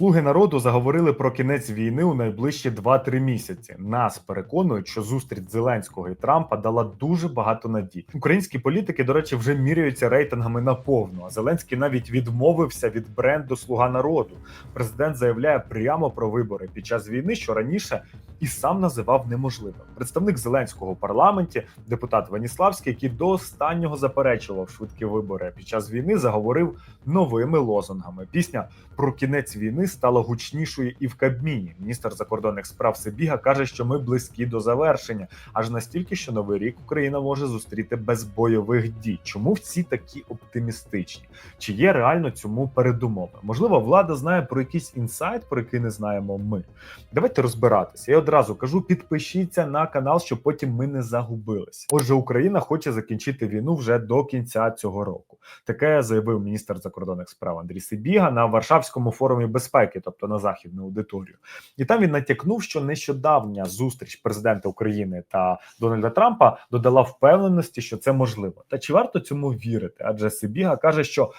Слуги народу заговорили про кінець війни у найближчі 2-3 місяці. Нас переконують, що зустріч Зеленського і Трампа дала дуже багато надій. Українські політики, до речі, вже міряються рейтингами наповну. А Зеленський навіть відмовився від бренду Слуга народу. Президент заявляє прямо про вибори під час війни, що раніше і сам називав неможливим. Представник Зеленського у парламенті, депутат Ваніславський, який до останнього заперечував швидкі вибори під час війни, заговорив новими лозунгами. Пісня про кінець війни стала гучнішою і в Кабміні. Міністр закордонних справ Сибіга каже, що ми близькі до завершення, аж настільки, що новий рік Україна може зустріти без бойових дій. Чому всі такі оптимістичні? Чи є реально цьому передумови? Можливо, влада знає про якийсь інсайт, про який не знаємо ми. Давайте розбиратися. Я одразу кажу: підпишіться на канал, щоб потім ми не загубилися. Отже, Україна хоче закінчити війну вже до кінця цього року. Таке заявив міністр закордонних справ Андрій Сибіга на Варшавському форумі безпеки, тобто на західну аудиторію. І там він натякнув, що нещодавня зустріч президента України та Дональда Трампа додала впевненості, що це можливо. Та чи варто цьому вірити? Адже Сибіга каже, що.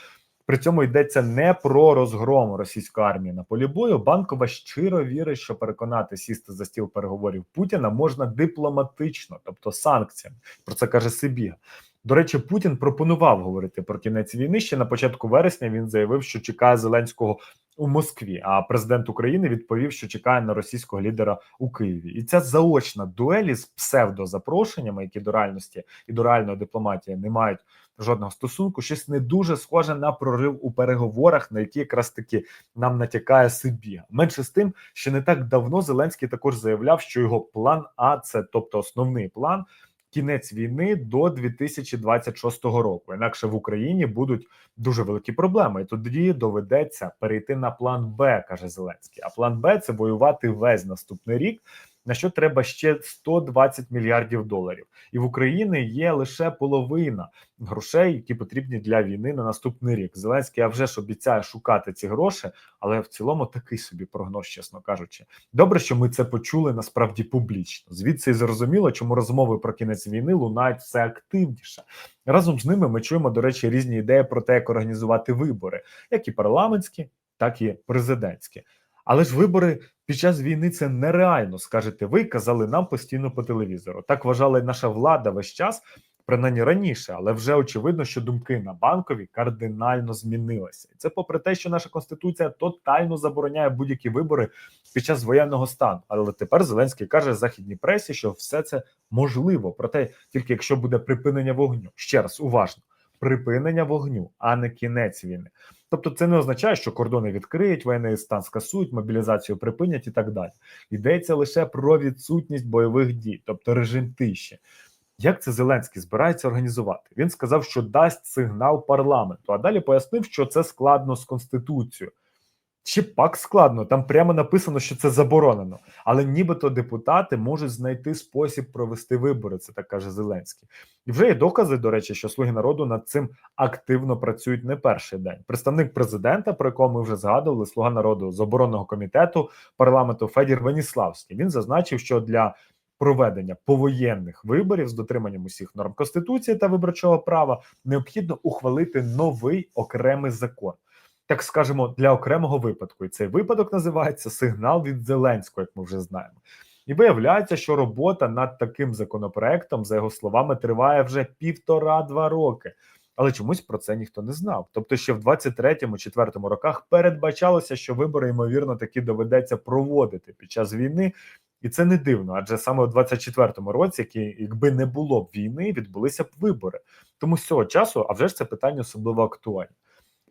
При цьому йдеться не про розгром російської армії на полі бою. Банкова щиро вірить, що переконати сісти за стіл переговорів Путіна можна дипломатично, тобто санкціями. Про це каже Сибіга. До речі, Путін пропонував говорити про кінець війни. Ще на початку вересня він заявив, що чекає Зеленського у Москві. А президент України відповів, що чекає на російського лідера у Києві. І ця заочна дуелі з псевдозапрошеннями, які до реальності і до реальної дипломатії не мають жодного стосунку, щось не дуже схоже на прорив у переговорах, на які якраз таки нам натякає Сибіга. Менше з тим, що не так давно Зеленський також заявляв, що його план А це, тобто основний план. Кінець війни до 2026 року. Інакше в Україні будуть дуже великі проблеми. І тоді доведеться перейти на план Б, каже Зеленський. А план Б це воювати весь наступний рік. На що треба ще 120 мільярдів доларів, і в Україні є лише половина грошей, які потрібні для війни на наступний рік. Зеленський а вже ж обіцяє шукати ці гроші, але в цілому такий собі прогноз, чесно кажучи. Добре, що ми це почули насправді публічно. Звідси і зрозуміло, чому розмови про кінець війни лунають все активніше. Разом з ними ми чуємо, до речі, різні ідеї про те, як організувати вибори, як і парламентські, так і президентські. Але ж вибори під час війни це нереально, скажете ви, казали нам постійно по телевізору. Так вважала й наша влада весь час, принаймні раніше, але вже очевидно, що думки на банкові кардинально змінилися. І це попри те, що наша конституція тотально забороняє будь-які вибори під час воєнного стану. Але тепер Зеленський каже західній пресі, що все це можливо, проте тільки якщо буде припинення вогню. Ще раз уважно. Припинення вогню, а не кінець війни. Тобто, це не означає, що кордони відкриють, воєнний стан скасують, мобілізацію припинять і так далі. Йдеться лише про відсутність бойових дій, тобто режим тиші. Як це Зеленський збирається організувати? Він сказав, що дасть сигнал парламенту, а далі пояснив, що це складно з конституцією. Ще пак складно, там прямо написано, що це заборонено. Але нібито депутати можуть знайти спосіб провести вибори. Це так каже Зеленський. І вже є докази, до речі, що слуги народу над цим активно працюють не перший день. Представник президента, про якого ми вже згадували, слуга народу з оборонного комітету парламенту Федір Веніславський. Він зазначив, що для проведення повоєнних виборів з дотриманням усіх норм конституції та виборчого права необхідно ухвалити новий окремий закон так скажемо, для окремого випадку. І цей випадок називається сигнал від Зеленського, як ми вже знаємо. І виявляється, що робота над таким законопроектом, за його словами, триває вже півтора-два роки. Але чомусь про це ніхто не знав. Тобто, ще в 23-4 роках передбачалося, що вибори ймовірно таки доведеться проводити під час війни, і це не дивно, адже саме у 24-му році, які, якби не було б війни, відбулися б вибори. Тому з цього часу, а вже ж це питання особливо актуальне.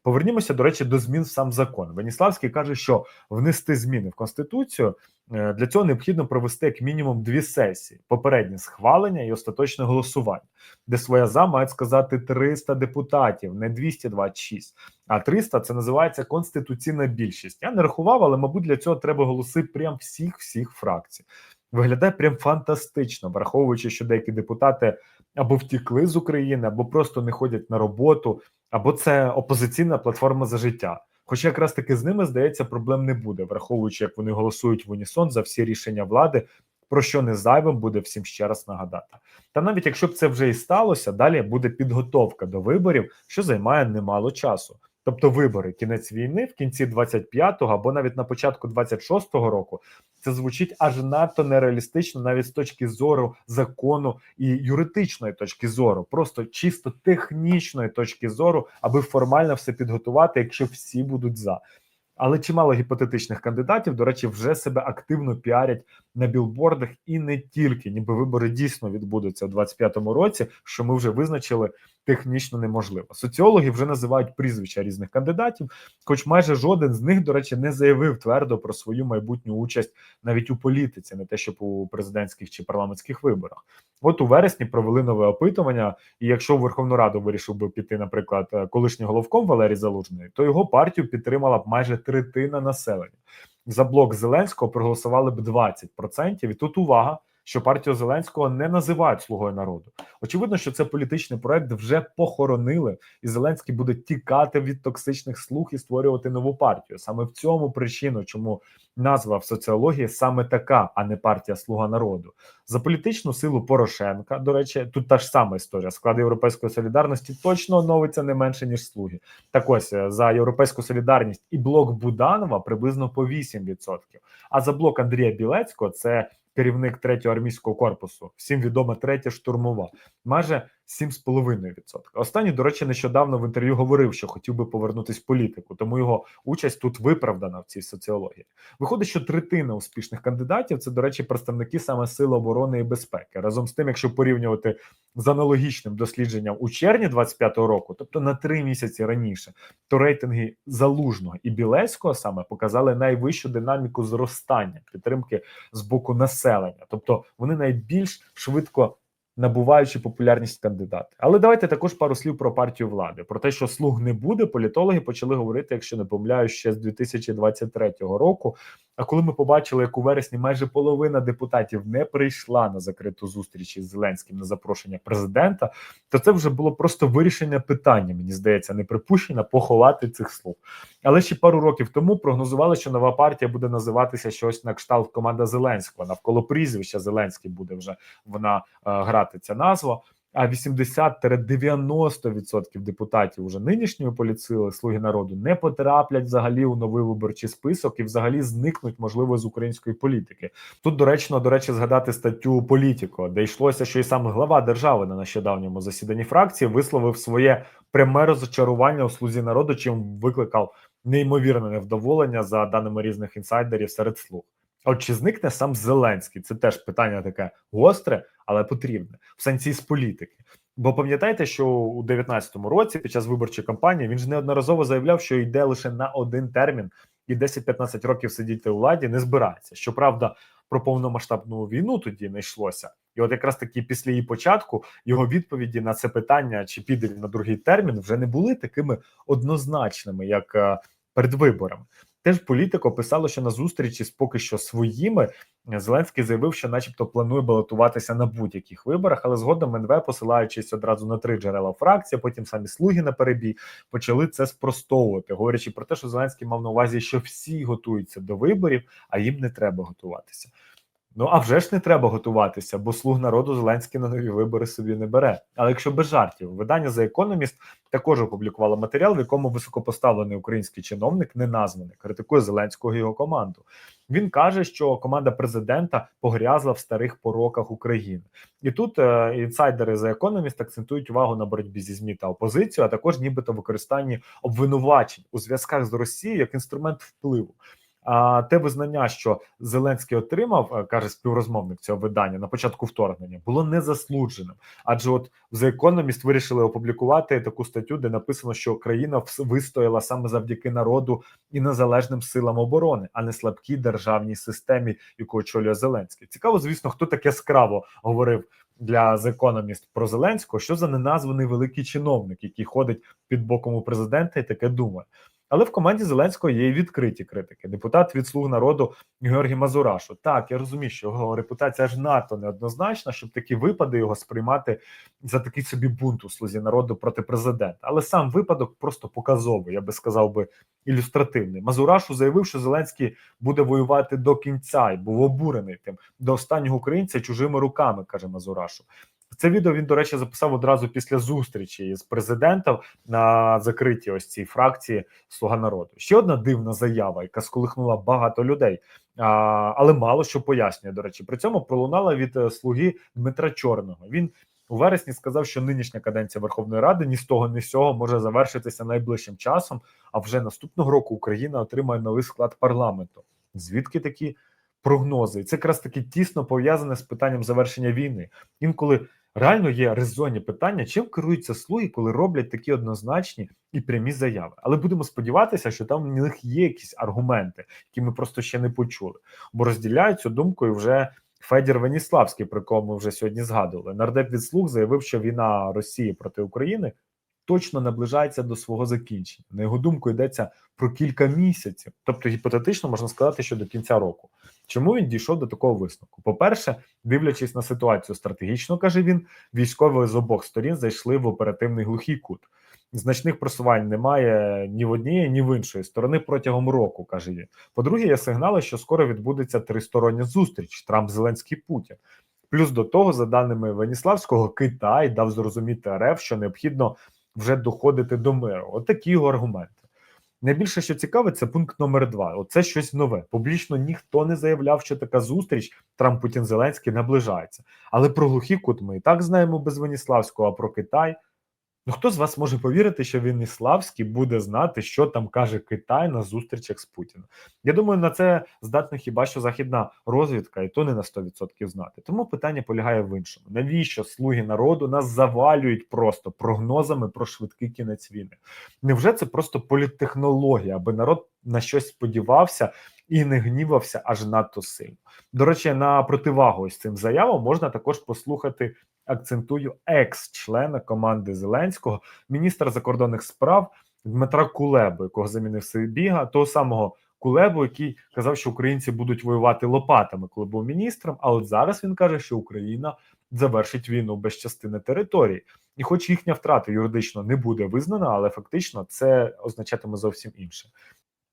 Повернімося, до речі, до змін в сам закон. Веніславський каже, що внести зміни в конституцію е, для цього необхідно провести як мінімум дві сесії: попереднє схвалення і остаточне голосування, де своя за мають сказати 300 депутатів, не 226, а 300 – це називається конституційна більшість. Я не рахував, але мабуть для цього треба голоси прям всіх всіх фракцій. Виглядає прям фантастично, враховуючи, що деякі депутати або втікли з України, або просто не ходять на роботу або це опозиційна платформа за життя. Хоча якраз таки з ними здається, проблем не буде, враховуючи, як вони голосують в унісон за всі рішення влади, про що не зайвим буде всім ще раз нагадати. Та навіть якщо б це вже і сталося, далі буде підготовка до виборів, що займає немало часу. Тобто вибори, кінець війни в кінці 25-го або навіть на початку 26-го року, це звучить аж надто нереалістично, навіть з точки зору закону і юридичної точки зору, просто чисто технічної точки зору, аби формально все підготувати, якщо всі будуть за. Але чимало гіпотетичних кандидатів, до речі, вже себе активно піарять на білбордах і не тільки, ніби вибори дійсно відбудуться у 25-му році, що ми вже визначили технічно неможливо. Соціологи вже називають прізвища різних кандидатів, хоч майже жоден з них, до речі, не заявив твердо про свою майбутню участь навіть у політиці, не те, щоб у президентських чи парламентських виборах. От у вересні провели нове опитування, і якщо в Верховну Раду вирішив би піти, наприклад, колишній головком Валерій Залужний, то його партію підтримала б майже третина населення. За блок Зеленського проголосували б 20%. І тут увага, що партію Зеленського не називають слугою народу. Очевидно, що це політичний проект вже похоронили, і Зеленський буде тікати від токсичних слуг і створювати нову партію. Саме в цьому причину, чому назва в соціології саме така, а не партія Слуга народу. За політичну силу Порошенка. До речі, тут та ж сама історія. Склад європейської солідарності точно оновиться не менше ніж слуги. Так ось е, за європейську солідарність і блок Буданова приблизно по 8%. А за блок Андрія Білецького це керівник третього армійського корпусу, всім відома третя штурмова, майже 7,5%. Останній, до речі, нещодавно в інтерв'ю говорив, що хотів би повернутися в політику, тому його участь тут виправдана в цій соціології. Виходить, що третина успішних кандидатів це, до речі, представники саме Сил оборони і безпеки. Разом з тим, якщо порівнювати з аналогічним дослідженням у червні 25-го року, тобто на три місяці раніше, то рейтинги залужного і білецького саме показали найвищу динаміку зростання підтримки з боку населення, тобто вони найбільш швидко набуваючи популярність кандидати. Але давайте також пару слів про партію влади. Про те, що слуг не буде, політологи почали говорити, якщо не помиляю, ще з 2023 року. А коли ми побачили, як у вересні майже половина депутатів не прийшла на закриту зустріч із Зеленським на запрошення президента, то це вже було просто вирішення питання. Мені здається, не припущення поховати цих слуг. Але ще пару років тому прогнозували, що нова партія буде називатися щось на кшталт команда Зеленського. Навколо прізвища Зеленський буде вже вона е, грати ця назва. А 80-90% депутатів уже нинішньої політсили слуги народу не потраплять взагалі у новий виборчий список і взагалі зникнуть можливо з української політики. Тут доречно до речі згадати статтю Політіко, де йшлося, що і сам глава держави на нещодавньому засіданні фракції висловив своє пряме розочарування у слузі народу, чим викликав неймовірне невдоволення за даними різних інсайдерів серед слуг. От чи зникне сам Зеленський? Це теж питання таке гостре, але потрібне в сенсі з політики. Бо пам'ятаєте, що у 19-му році під час виборчої кампанії він ж неодноразово заявляв, що йде лише на один термін і 10-15 років сидіти у владі не збирається. Щоправда, про повномасштабну війну тоді не йшлося, і от якраз таки після її початку його відповіді на це питання, чи піде він на другий термін, вже не були такими однозначними, як е, перед виборами. Теж політико писало, що на зустрічі з поки що своїми Зеленський заявив, що, начебто, планує балотуватися на будь-яких виборах, але згодом НВ, посилаючись одразу на три джерела фракції, потім самі слуги на перебій, почали це спростовувати, говорячи про те, що Зеленський мав на увазі, що всі готуються до виборів, а їм не треба готуватися. Ну а вже ж не треба готуватися, бо слуг народу Зеленський на нові вибори собі не бере. Але якщо без жартів, видання The Economist також опублікувало матеріал, в якому високопоставлений український чиновник, не названий, критикує Зеленського і його команду. Він каже, що команда президента погрязла в старих пороках України, і тут е, інсайдери The Economist акцентують увагу на боротьбі зі змі та опозицією, а також нібито використанні обвинувачень у зв'язках з Росією як інструмент впливу. А те визнання, що Зеленський отримав, е, каже співрозмовник цього видання на початку вторгнення, було незаслудженим. Адже от The Economist вирішили опублікувати таку статтю, де написано, що країна вистояла саме завдяки народу і незалежним силам оборони, а не слабкій державній системі, яку очолює Зеленський. Цікаво, звісно, хто так яскраво говорив. Для The Economist про Зеленського, що за неназваний великий чиновник, який ходить під боком у президента і таке думає. Але в команді Зеленського є і відкриті критики. Депутат від слуг народу Георгій Мазурашу. Так, я розумію, що його репутація ж надто неоднозначна, щоб такі випади його сприймати за такий собі бунт у слузі народу проти президента. Але сам випадок просто показовий, я би сказав би ілюстративний. Мазурашу заявив, що Зеленський буде воювати до кінця і був обурений тим до останнього українця чужими руками, каже Мазурашу. Це відео він, до речі, записав одразу після зустрічі з президентом на закритій ось цій фракції Слуга народу. Ще одна дивна заява, яка сколихнула багато людей, але мало що пояснює. До речі, при цьому пролунала від е, слуги Дмитра Чорного. Він у вересні сказав, що нинішня каденція Верховної Ради ні з того, ні з цього може завершитися найближчим часом. А вже наступного року Україна отримає новий склад парламенту. Звідки такі прогнози? Це якраз таки тісно пов'язане з питанням завершення війни. Інколи реально є резонні питання, чим керуються слуги, коли роблять такі однозначні і прямі заяви. Але будемо сподіватися, що там в них є якісь аргументи, які ми просто ще не почули, бо розділяють цю думку і вже. Федір Веніславський, про кого ми вже сьогодні згадували, нардеп від слуг заявив, що війна Росії проти України точно наближається до свого закінчення. На його думку, йдеться про кілька місяців, тобто гіпотетично можна сказати, що до кінця року. Чому він дійшов до такого висновку? По-перше, дивлячись на ситуацію стратегічно, каже він, військові з обох сторін зайшли в оперативний глухий кут. Значних просувань немає ні в однієї, ні в іншої сторони протягом року, каже він. По-друге, є сигнали, що скоро відбудеться тристороння зустріч Трамп, Зеленський Путін. Плюс до того, за даними Веніславського, Китай дав зрозуміти РФ, що необхідно вже доходити до миру. От його аргументи. Найбільше, що цікаве, це пункт номер два. Оце щось нове. Публічно ніхто не заявляв, що така зустріч Трамп Путін Зеленський наближається. Але про глухий кут ми і так знаємо без Веніславського, а про Китай. Ну хто з вас може повірити, що Веніславський буде знати, що там каже Китай на зустрічах з Путіним? Я думаю, на це здатна хіба що західна розвідка, і то не на 100% знати. Тому питання полягає в іншому: навіщо слуги народу нас завалюють просто прогнозами про швидкий кінець війни? Невже це просто політтехнологія, аби народ на щось сподівався і не гнівався аж надто сильно? До речі, на противагу ось цим заявам можна також послухати акцентую екс-члена команди Зеленського, міністра закордонних справ Дмитра Кулебу, якого замінив Сибіга, того самого Кулебу, який казав, що українці будуть воювати лопатами, коли був міністром. А от зараз він каже, що Україна завершить війну без частини території, і, хоч їхня втрата юридично не буде визнана, але фактично це означатиме зовсім інше.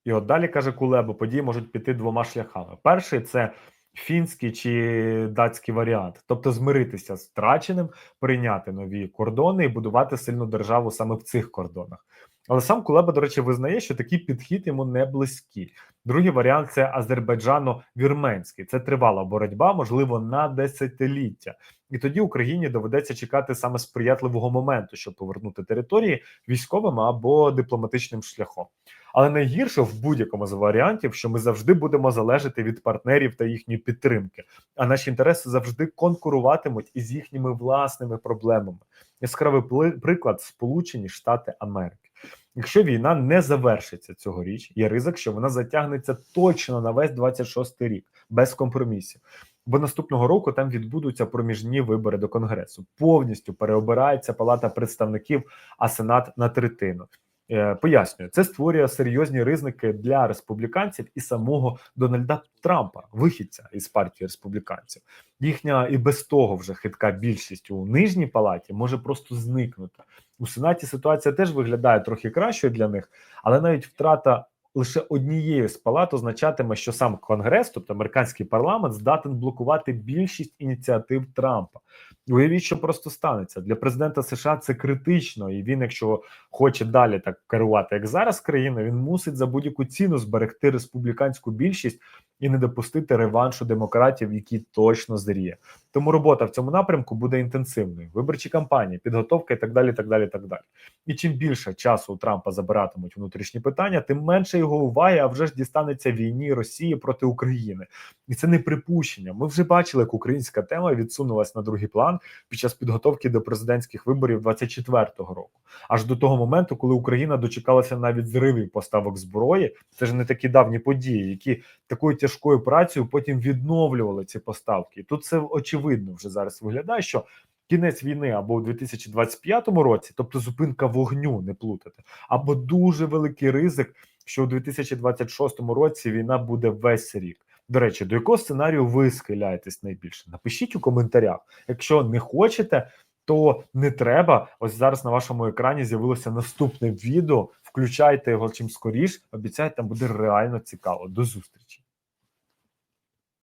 І от далі каже Кулеба, події можуть піти двома шляхами. Перший це фінський чи датський варіант, тобто змиритися з втраченим, прийняти нові кордони і будувати сильну державу саме в цих кордонах. Але сам Кулеба, до речі, визнає, що такий підхід йому не близький. Другий варіант це азербайджано-вірменський. Це тривала боротьба, можливо, на десятиліття. І тоді Україні доведеться чекати саме сприятливого моменту, щоб повернути території військовим або дипломатичним шляхом. Але найгірше в будь-якому з варіантів, що ми завжди будемо залежати від партнерів та їхньої підтримки, а наші інтереси завжди конкуруватимуть із їхніми власними проблемами. Яскравий приклад Сполучені Штати Америки. Якщо війна не завершиться цьогоріч, є ризик, що вона затягнеться точно на весь 26-й рік без компромісів. Бо наступного року там відбудуться проміжні вибори до конгресу. Повністю переобирається палата представників, а сенат на третину. Е, пояснюю, це створює серйозні ризики для республіканців і самого Дональда Трампа, вихідця із партії республіканців. Їхня і без того вже хитка більшість у нижній палаті може просто зникнути у сенаті. Ситуація теж виглядає трохи кращою для них, але навіть втрата. Лише однією з палат означатиме, що сам Конгрес, тобто американський парламент, здатен блокувати більшість ініціатив Трампа. Уявіть, що просто станеться для президента США. Це критично, і він, якщо хоче далі так керувати, як зараз країною, він мусить за будь-яку ціну зберегти республіканську більшість і не допустити реваншу демократів, які точно зріє. Тому робота в цьому напрямку буде інтенсивною. Виборчі кампанії, підготовка і так далі. так далі, так далі. І чим більше часу у Трампа забиратимуть внутрішні питання, тим менше його уваги, а вже ж дістанеться війні Росії проти України. І це не припущення. Ми вже бачили, як українська тема відсунулась на другий план під час підготовки до президентських виборів 24-го року. Аж до того моменту, коли Україна дочекалася навіть зривів поставок зброї, це ж не такі давні події, які такою тяжкою працею потім відновлювали ці поставки. І тут це очевидно вже зараз виглядає, що. Кінець війни або у 2025 році, тобто зупинка вогню, не плутати, або дуже великий ризик, що у 2026 році війна буде весь рік. До речі, до якого сценарію ви схиляєтесь найбільше? Напишіть у коментарях. Якщо не хочете, то не треба. Ось зараз на вашому екрані з'явилося наступне відео. Включайте його чим скоріш. Обіцяю, там буде реально цікаво. До зустрічі.